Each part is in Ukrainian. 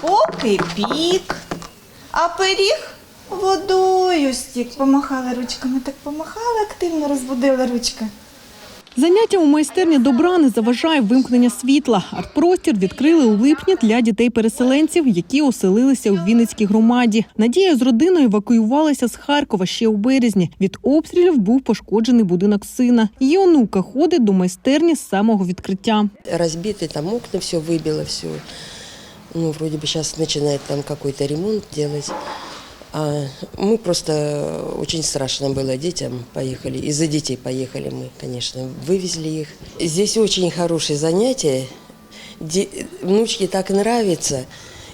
Поки пік, а пиріг водою стік. Помахали ручками, так помахали, активно розбудили ручки. Заняття у майстерні добра не заважає вимкнення світла. Артпростір відкрили у липні для дітей-переселенців, які оселилися у Вінницькій громаді. Надія з родиною евакуювалася з Харкова ще у березні. Від обстрілів був пошкоджений будинок сина. Її онука ходить до майстерні з самого відкриття. разбиты, там окна все выбило, все. Ну, вроде бы сейчас начинает там какой-то ремонт делать. А мы просто очень страшно было детям поехали. Из-за детей поехали мы, конечно, вывезли их. Здесь очень хорошее занятие. Де- внучке так нравится.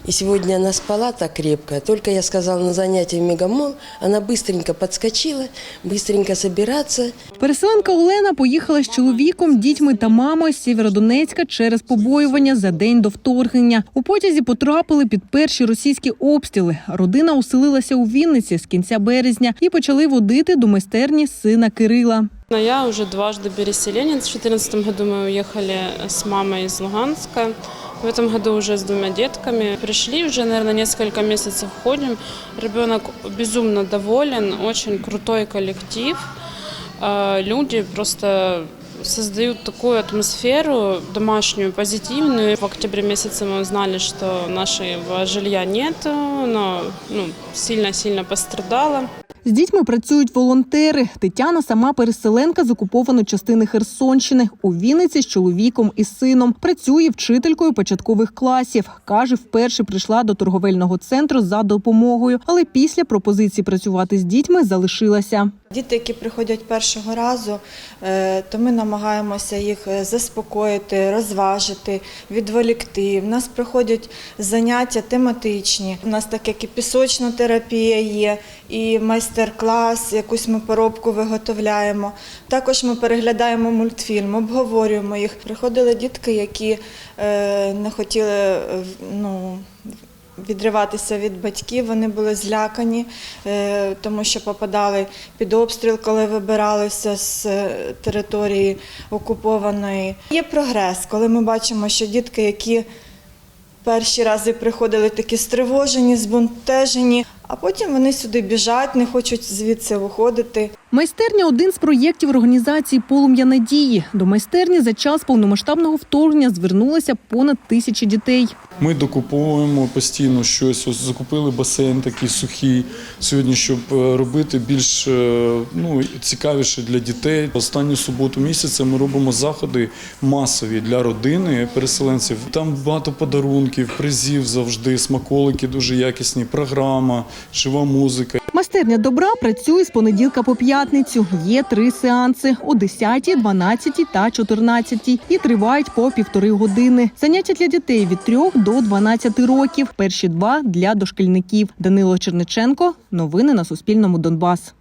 И сегодня она спала так крепко. Только я сказала на занятии в Мегамол, она быстренько подскочила, быстренько собираться. Переселенка Олена поїхала з чоловіком, дітьми та мамою з Сєвєродонецька через побоювання за день до вторгнення. У потязі потрапили під перші російські обстріли. Родина оселилася у Вінниці з кінця березня і почали водити до майстерні сина Кирила. Но Я уже дважды переселенец. В 2014 году мы уехали с мамой из Луганска. В этом году уже с двумя детками. Пришли уже, наверное, несколько месяцев ходим. Ребенок безумно доволен, очень крутой коллектив. Люди просто создают такую атмосферу домашнюю, позитивную. В октябре месяце мы узнали, что нашего жилья нет, но ну, сильно-сильно пострадало. З дітьми працюють волонтери. Тетяна сама переселенка з окупованої частини Херсонщини. У Вінниці з чоловіком і сином. Працює вчителькою початкових класів. Каже, вперше прийшла до торговельного центру за допомогою, але після пропозиції працювати з дітьми залишилася. Діти, які приходять першого разу, е, то ми намагаємося їх е, заспокоїти, розважити, відволікти. У нас проходять заняття тематичні. У нас так як і пісочна терапія є, і майстер-клас, якусь ми поробку виготовляємо. Також ми переглядаємо мультфільм, обговорюємо їх. Приходили дітки, які е, не хотіли ну, відриватися від батьків. Вони були злякані, е, тому що попадали під обстріл, коли вибиралися з е, території окупованої. Є прогрес, коли ми бачимо, що дітки, які перші рази приходили такі стривожені, збунтежені, а потім вони сюди біжать, не хочуть звідси виходити. Майстерня один з проєктів організації Полум'я надії. До майстерні за час повномасштабного вторгнення звернулося понад тисячі дітей. Ми докуповуємо постійно щось. Ось закупили басейн такий сухий сьогодні, щоб е, робити більш е, ну, цікавіше для дітей. Останню суботу місяця ми робимо заходи масові для родини переселенців. Там багато подарунків, призів завжди, смаколики дуже якісні, програма, жива музика. Майстерня добра працює з понеділка по п'ятницю. Є три сеанси о 10, 12 та 14 і тривають по півтори години. Заняття для дітей від 3 до 12 років. Перші два для дошкільників. Данило Черниченко. Новини на Суспільному. Донбас.